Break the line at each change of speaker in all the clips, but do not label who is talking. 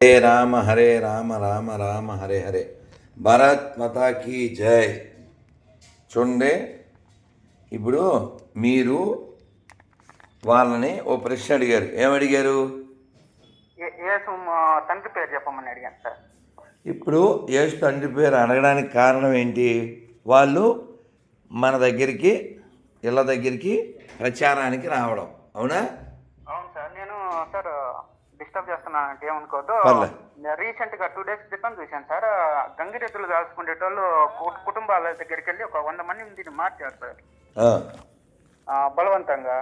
హరే రామ హరే రామ రామ రామ హరే హరే. భారత్ మాతాకి జై. చూడండి ఇప్పుడు మీరు వాళ్ళని ఓ ప్రశ్న అడిగారు. ఏమడిగారు
తండ్రి పేరు చెప్పమని అడిగాను సార్.
ఇప్పుడు యేసు తండ్రి పేరు అడగడానికి కారణం ఏంటి? వాళ్ళు మన దగ్గరికి ఇళ్ళ దగ్గరికి ప్రచారానికి రావడం. అవునా?
డిస్టర్బ్ చేస్తున్నాను అంటే ఏమనుకోవద్దు
పర్లే.
రీసెంట్గా టూ డేస్ క్రితం చూశాను సార్. గంగిరెద్దులు కాల్చుకునేటోళ్ళు కుటుంబాల దగ్గరికి వెళ్ళి ఒక వంద మంది దీన్ని మార్చారు సార్. బలవంతంగా.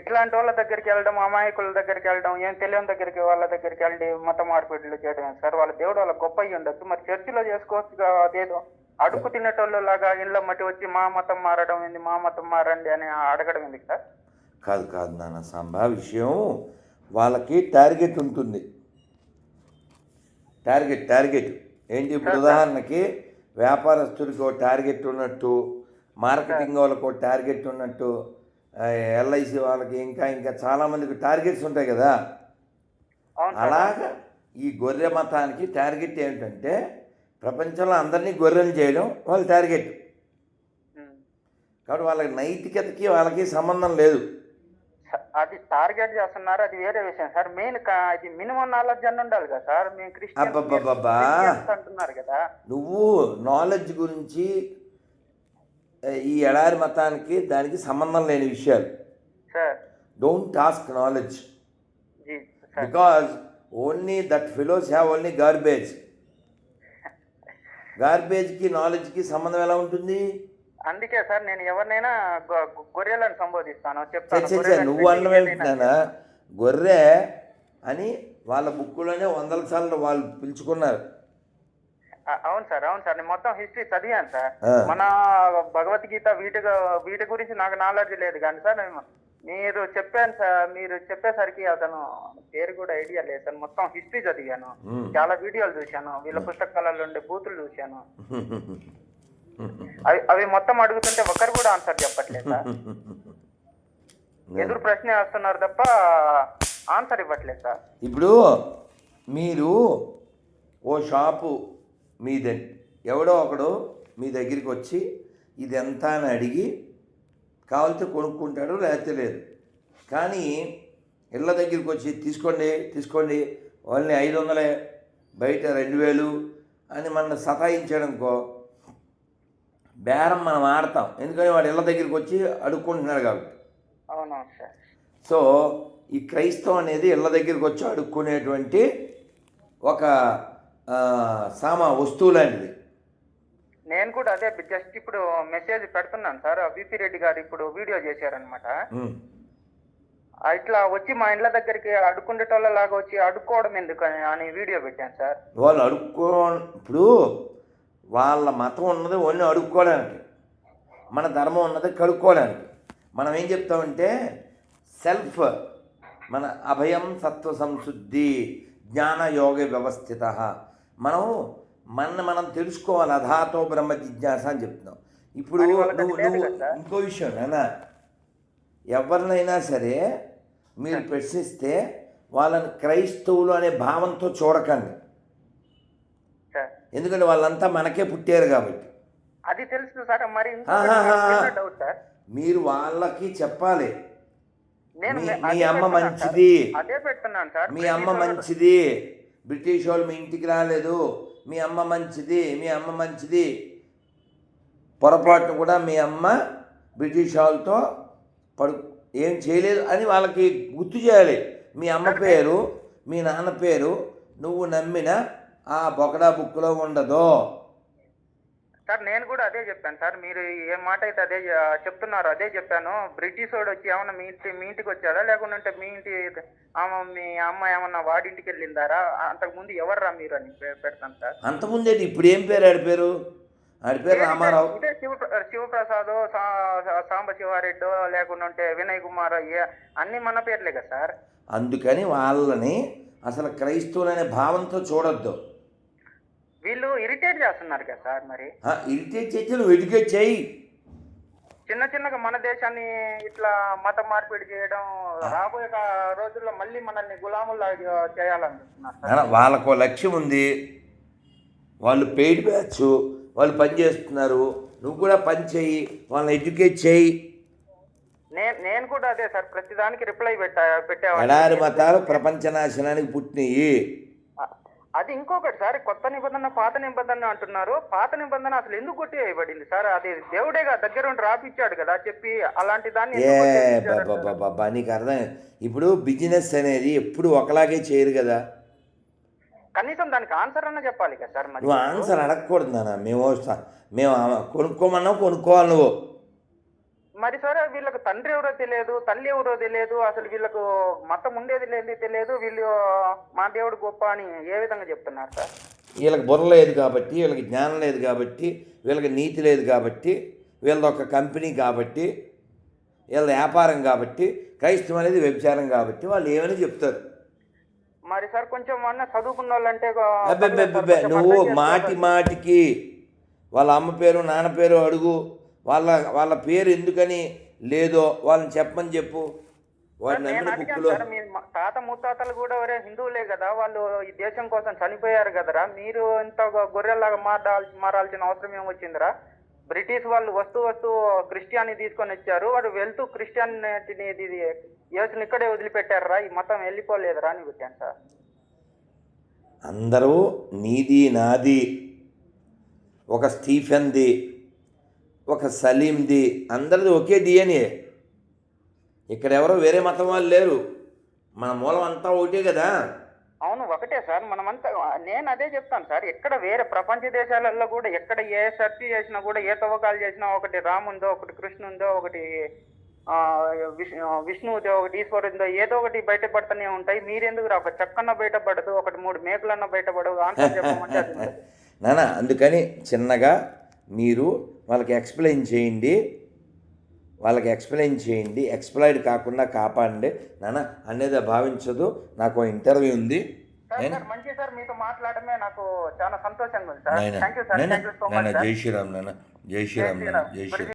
ఇట్లాంటి వాళ్ళ దగ్గరికి వెళ్ళడం అమాయకుల దగ్గరికి వెళ్ళడం ఏం తెలియని దగ్గరికి వాళ్ళ దగ్గరికి వెళ్ళి మత మార్పిడులు చేయడం సార్? వాళ్ళ దేవుడు వాళ్ళ గొప్ప అయ్యి ఉండొచ్చు. మరి చర్చిలో చేసుకోవచ్చు అదేదో. అడుగు తినేటోళ్ళు లాగా ఇళ్ళ మట్టి వచ్చి మా మతం మారడం ఏంది మా మతం మారండి అని అడగడం ఎందుకు సార్?
కాదు కాదు నాన్న సాంబా విషయం వాళ్ళకి టార్గెట్ ఉంటుంది. Target target. ఏంటి ఇప్పుడు ఉదాహరణకి వ్యాపారస్తుడికి ఒక టార్గెట్ ఉన్నట్టు మార్కెటింగ్ వాళ్ళకి ఒక టార్గెట్ ఉన్నట్టు ఎల్ఐసి వాళ్ళకి ఇంకా ఇంకా చాలామందికి టార్గెట్స్ ఉంటాయి కదా. అలాగా ఈ గొర్రె మతానికి టార్గెట్ ఏమిటంటే ప్రపంచంలో అందరినీ గొర్రెలు చేయడం వాళ్ళ టార్గెట్.
ఉమ్.
కాబట్టి వాళ్ళకి నైతికతకి వాళ్ళకి సంబంధం లేదు.
అది టార్గెట్ చేస్తున్నారు? అది వేరే విషయం. సార్ మెయిన్ ఇది మినిమం నాలెడ్జ్ అని ఉండాలి కదా సార్. మేము. క్రిస్టియన్స్ అంటున్నారు కదా.
నువ్వు నాలెడ్జ్ గురించి ఈ ఎడారి మతానికి దానికి సంబంధం లేని విషయాలు.
Sir.
Don't task knowledge because only that fellows have only garbage గార్బేజ్కి నాలెడ్జ్కి సంబంధం ఎలా ఉంటుంది?
అందుకే సార్ నేను ఎవరినైనా గొర్రెలను సంబోధిస్తాను చెప్తాను.
నువ్వు అన్నం గొర్రె అని వాళ్ళ బుక్కులోనే వందల సార్లు వాళ్ళు పిలుచుకున్నారు.
అవును సార్ అవును సార్. నేను మొత్తం హిస్టరీ చదివాను సార్. మన భగవద్గీత వీటి వీటి గురించి నాకు నాలెడ్జ్ లేదు కానీ సార్ మీరు చెప్పాను సార్ మీరు చెప్పేసరికి అతను పేరు కూడా ఐడియా లేదు సార్. మొత్తం హిస్టరీ చదివాను. చాలా వీడియోలు చూశాను. వీళ్ళ పుస్తకాలలో ఉండే బూతులు చూశాను. అవి అవి మొత్తం అడుగుతుంటే ఒకరు కూడా ఆన్సర్ చెప్పట్లేదు సార్. ఎదురు ప్రశ్న వేస్తున్నారు తప్ప ఆన్సర్ ఇవ్వట్లేదు సార్.
ఇప్పుడు మీరు ఓ షాపు మీదే ఎవడో ఒకడు మీ దగ్గరికి వచ్చి ఇది ఎంత అని అడిగి కావాలితే కొనుక్కుంటాడు లేకపోతే లేదు. కానీ ఇళ్ళ దగ్గరికి వచ్చి తీసుకోండి తీసుకోండి వాళ్ళని ఐదు వందలే బయట రెండు వేలు అని మన సతాయించాడనుకో బేరం మనం ఆడతాం. ఎందుకని వాడు ఇళ్ళ దగ్గరికి వచ్చి అడుక్కుంటున్నాడు కాబట్టి.
అవునవును సార్.
సో ఈ క్రైస్తవం అనేది ఇళ్ళ దగ్గరికి వచ్చి అడుక్కునేటువంటి ఒక సామా వస్తువు లాంటిది.
నేను కూడా అదే జస్ట్ ఇప్పుడు మెసేజ్ పెడుతున్నాను సార్. విపి రెడ్డి గారు ఇప్పుడు వీడియో చేశారనమాట. ఇట్లా వచ్చి మా ఇండ్ల దగ్గరికి అడుక్కుండేటోళ్ళ లాగా వచ్చి అడుక్కోవడం ఎందుకు అని వీడియో పెట్టాను సార్.
వాళ్ళు అడుక్కో ఇప్పుడు వాళ్ళ మతం ఉన్నది ఓన్లీ అడుక్కోవడానికి. మన ధర్మం ఉన్నది కడుక్కోవడానికి. మనం ఏం చెప్తామంటే సెల్ఫ్ మన అభయం సత్వ సంశుద్ధి జ్ఞాన యోగ వ్యవస్థిత. మనం మన మనం తెలుసుకోవాలి అధాతో బ్రహ్మ జిజ్ఞాస అని చెప్తున్నాం. ఇప్పుడు నువ్వు. ఇంకో విషయం నాన్న. ఎవరినైనా సరే మీరు ప్రశ్నిస్తే వాళ్ళని క్రైస్తవులు అనే భావంతో చూడకండి. ఎందుకంటే వాళ్ళంతా మనకే పుట్టారు కాబట్టి.
అది తెలుసు సార్ మరి
ఆహాహా.
Doubt sir.
మీరు వాళ్ళకి చెప్పాలి.
నేను
మీ- అమ్మ. మంచిది.
అదే పెడుతున్నాను సార్.
మీ అమ్మ మంచిది. బ్రిటిష్ వాళ్ళు మీ ఇంటికి రాలేదు. మీ అమ్మ మంచిది. మీ అమ్మ మంచిది. పొరపాటును కూడా మీ అమ్మ బ్రిటిష్ వాళ్ళతో పడు ఏం చేయలేదు అని వాళ్ళకి గుర్తు చేయాలి. మీ అమ్మ పేరు మీ నాన్న పేరు నువ్వు నమ్మిన ఆ బొకడా బుక్లో ఉండదు.
సార్ నేను కూడా అదే చెప్పాను సార్. మీరు ఏ మాట అయితే అదే చెప్తున్నారు అదే చెప్పాను. బ్రిటిష్ వాడు వచ్చి ఏమన్నా మీ ఇంటి మీ ఇంటికి వచ్చాడా? లేకుంటే మీ ఇంటి ఆమె మీ అమ్మ ఏమన్నా వాడింటికి వెళ్ళిందారా? అంతకు ముందు ఎవర్రా మీరు అని పెడతాను సార్.
అంతకుముందేంటి? ఇప్పుడు ఏం పేరు ఆడి పేరు? ఆడి పేరు రామారావు.
ఇదే శివ శివప్రసాద్ సాంబ శివారెడ్డో లేకుంటే వినయ్ కుమార్ అన్ని మన పేర్లే కదా సార్.
అందుకని వాళ్ళని అసలు క్రైస్తవులు అనే భావంతో చూడొద్దు.
వీళ్ళు ఇరిటేట్ చేస్తున్నారు కదా సార్ మరి?
ఇరిటేట్ చేసి నువ్వు ఎడ్యుకేట్ చేయి.
చిన్న చిన్నగా మన దేశాన్ని ఇట్లా మత మార్పిడి చేయడం రాబోయే రోజుల్లో మళ్ళీ మనల్ని గులాముల్లా చేయాలనుకుంటున్నారు
వాళ్ళకు లక్ష్యం ఉంది. వాళ్ళు పెయిడ్ బ్యాచ్ వాళ్ళు పని చేస్తున్నారు. నువ్వు కూడా పని చేయి. వాళ్ళని ఎడ్యుకేట్ చేయి.
నేను నేను కూడా అదే సార్ ప్రతిదానికి రిప్లై పెట్టా
ఎడారి
పెట్టేవాడిని
మతాలు ప్రపంచ నాశనానికి పుట్టినయి.
అది ఇంకొకటి సార్ కొత్త నిబంధన పాత నిబంధన అంటున్నారు. పాత నిబంధన అసలు ఎందుకు కొట్టివేయబడింది సార్? అది దేవుడేగా దగ్గర ఉండి రాపిచ్చాడు కదా చెప్పి అలాంటి దాన్ని
ఏ బాబా నీకు అర్థం ఇప్పుడు బిజినెస్ అనేది ఎప్పుడు ఒకలాగే చేయరు కదా.
కనీసం దానికి ఆన్సర్ అన్న చెప్పాలి కదా సార్
నువ్వు ఆన్సర్ అడగకూడదు నాన్న. మేము మేము కొనుక్కోమన్నావు కొనుక్కోవాలి నువ్వు.
మరి సార్ వీళ్ళకి తండ్రి ఎవరో తెలియదు తల్లి ఎవరో తెలియదు అసలు వీళ్ళకు మతం ఉండేది లేదు తెలియదు వీళ్ళు మా దేవుడు గొప్ప అని ఏ విధంగా చెప్తున్నారు సార్?
వీళ్ళకి బుర్ర లేదు కాబట్టి వీళ్ళకి జ్ఞానం లేదు కాబట్టి వీళ్ళకి నీతి లేదు కాబట్టి వీళ్ళది ఒక కంపెనీ కాబట్టి వీళ్ళ వ్యాపారం కాబట్టి క్రైస్తవం అనేది వ్యభిచారం కాబట్టి వాళ్ళు ఏమని చెప్తారు?
మరి సార్ కొంచెం అన్న చదువుకున్న వాళ్ళంటే
నువ్వు మాటి మాటికి వాళ్ళ అమ్మ పేరు నాన్న పేరు అడుగు. వాళ్ళ వాళ్ళ పేరు ఎందుకని లేదో వాళ్ళని చెప్పమని చెప్పు. వాడిని
అడిగాను
బుక్లో
తాత ముత్తాతలు కూడా ఒరే హిందువులే కదా వాళ్ళు ఈ దేశం కోసం చనిపోయారు కదరా. మీరు ఇంత గొర్రెల్లాగా మారాల్ మారాల్సిన అవసరం ఏమొచ్చిందిరా? బ్రిటిష్ వాళ్ళు వస్తూ వస్తూ క్రిస్టియాని తీసుకొని వచ్చారు. వాడు వెళ్తూ క్రిస్టియానిటీని యేసుని ఇక్కడే వదిలిపెట్టారా ఈ మతం వెళ్ళిపోలేదురా అని పెట్టాను సార్.
అందరూ నీది నాది ఒక స్టీఫెన్ది ఒక సలీంది అందరిది ఒకే డిఎన్ఏ ఇక్కడ ఎవరో వేరే మతం వాళ్ళు లేరు. మన మూలం అంతా ఒకటే కదా?
అవును ఒకటే సార్. మనమంతా నేను అదే చెప్తాను సార్. ఎక్కడ వేరే ప్రపంచ దేశాలలో కూడా ఎక్కడ ఏ సెర్చ్ చేసినా కూడా ఏ తవ్వకాలు చేసినా ఒకటి రాముందో ఒకటి కృష్ణుందో ఒకటి విష్ణువుదో ఒకటి ఈశ్వరుందో ఏదో ఒకటి బయటపడుతూనే ఉంటాయి. మీరెందుకు రా? ఒక చెక్కన్న బయటపడదు ఒకటి మూడు మేకులన్న బయటపడదు ఆన్సర్ చెప్పమంటే.
నాన్న అందుకని చిన్నగా మీరు వాళ్ళకి ఎక్స్ప్లెయిన్ చేయండి. వాళ్ళకి ఎక్స్ప్లెయిన్ చేయండి. ఎక్స్ప్లైడ్ కాకుండా కాపాడండి. నాన్న అనేది భావించదు. నాకు ఇంటర్వ్యూ ఉంది. నేను జై శ్రీరామ్ నాన్న జై శ్రీరామ్ నాన్న జై శ్రీరామ్.